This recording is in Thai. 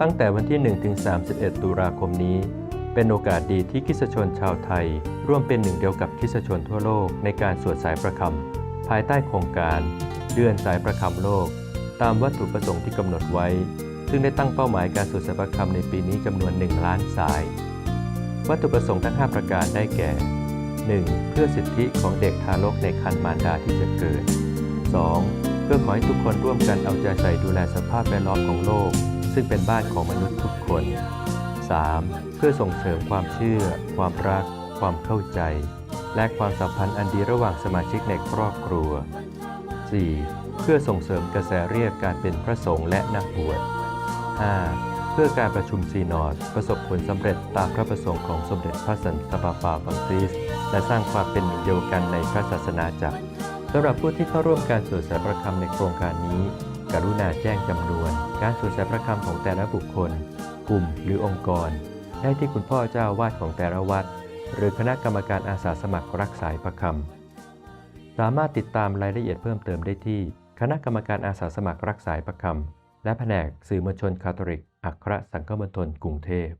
ตั้งแต่วันที่1ถึง31 ตุลาคมนี้ เป็นโอกาสดีที่คิสชนชาวไทย ร่วมเป็นหนึ่งเดียวกับคิสชนทั่วโลกในการสวดสายประคำภายใต้โครงการ เดือนสายประคำโลก ตามวัตถุประสงค์ที่กำหนดไว้ ซึ่งได้ตั้งเป้าหมายการสวดสายประคำในปีนี้จำนวน 1 ล้านสาย วัตถุประสงค์ทั้ง 5 ประการได้แก่ 1. เพื่อสิทธิของเด็กทารกในครรภ์มารดาที่จะเกิด 2. เพื่อขอให้ทุกคนร่วมกันเอาใจใส่ดูแลสภาพแวดล้อมของโลก ซึ่งเป็นบ้านของมนุษย์ทุกคน 3. เพื่อส่งเสริมความเชื่อ ความรัก ความเข้าใจ และความสัมพันธ์อันดีระหว่างสมาชิกในครอบครัว 4. เพื่อส่งเสริมกระแสเรียกการเป็นพระสงฆ์และนักบวช 5. เพื่อการประชุมซีนอดประสบผลสำเร็จตามพระประสงค์ของสมเด็จพระสันตะปาปาบังคริส และสร้างความเป็นหนึ่งเดียวกันในพระศาสนาจักรสำหรับผู้ที่เข้าร่วมการสวดสายประคำในโครงการนี้ กรุณาแจ้งจำนวน การสวดสายประคำของแต่ละบุคคล กลุ่มหรือองค์กร ได้ที่คุณพ่อเจ้าวาดของแต่ละวัด หรือคณะกรรมการอาสาสมัครรักสายประคำ สามารถติดตามรายละเอียดเพิ่มเติมได้ที่ คณะกรรมการอาสาสมัครรักสายประคำและแผนกสื่อมวลชนคาทอลิก อัครสังฆมณฑลกรุงเทพ